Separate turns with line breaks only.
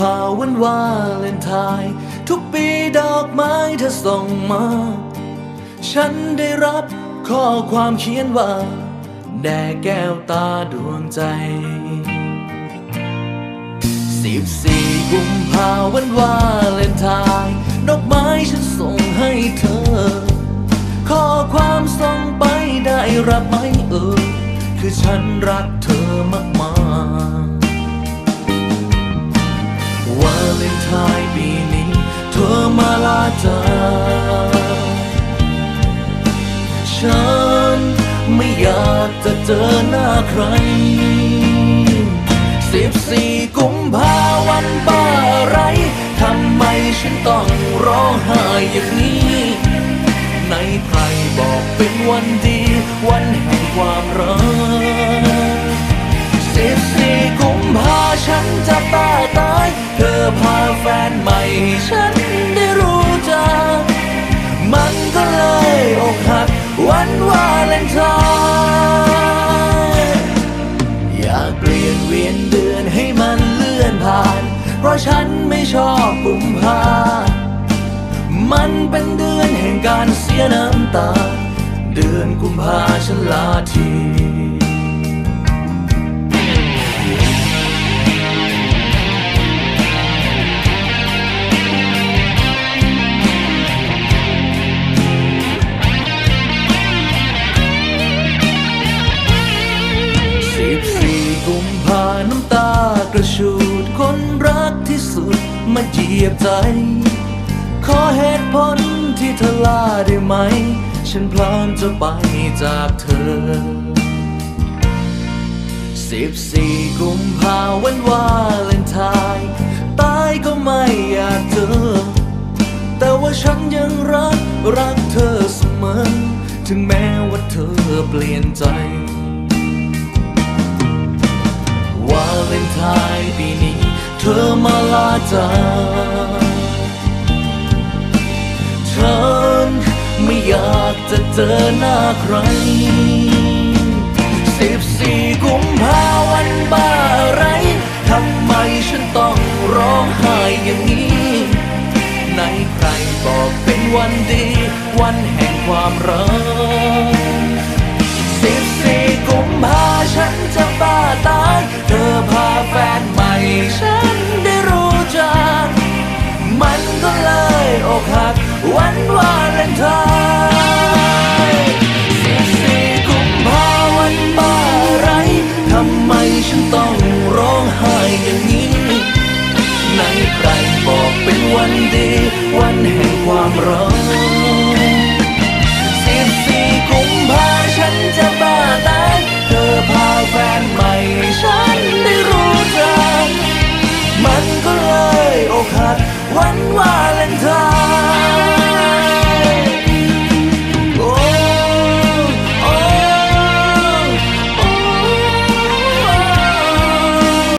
กุมภาวันวาเลนไทน์ทุกปีดอกไม้เธอส่งมา ฉันได้รับข้อความเขียนว่า แด่แก้วตาดวงใจสิบสี่กุมภาวันวาเลนไทน์ดอกไม้ฉันส่งให้เธอ ข้อความส่งไปได้รับไหมเอ่ยคือฉันรักเธอมากมากๆ เลนไทน์ปีนี้ เธอมาลาจาฉันไม่อยากจะเจอหน้าใครสิบสี่กุมภาวันบ้าไรทำไมฉันต้องร้องไห้อย่างนี้ ในไพรบอกเป็นวันดีวัน พาแฟนใหม่ให้ฉันได้รู้จัก มันก็เลยอกหักวันวาเลนไทน์อยากเปลี่ยนเวียนเดือนให้มันเลื่อนผ่าน เพราะฉันไม่ชอบกุมภามันเป็นเดือนแห่งการเสียน้ำตา เดือนกุมภาฉันลาที มาเหยียบใจ ขอเหตุผลที่เธอลาได้ไหม ฉันพร้อมจะไปจากเธอ สิบสี่กุมภาวันวาเลนไทน์ตายก็ไม่อยากเจอ แต่ว่าฉันยังรัก รักเธอเสมอ ถึงแม้ว่าเธอเปลี่ยนใจ วาเลนไทน์ปีนี้ เธอมาลาจากฉันไม่อยากจะเจอหน้าใครสิบสี่กุมภาวันบ้าไรทำไมฉันต้องร้องไห้อย่างนี้ในใครบอกเป็นวันดี วันแห่งความรัก สิสี่กุมภาวันบ้าไร ทำไมฉันต้องร้องไห้ย่างี้ ในใครบอกเป็นวันดี วันแห่งความรักสิสี่กุมภาฉันจะบ้าตาย เธอพาแฟนใหม่ฉันได้รู้จักมันก็เลยอกหัวันวาน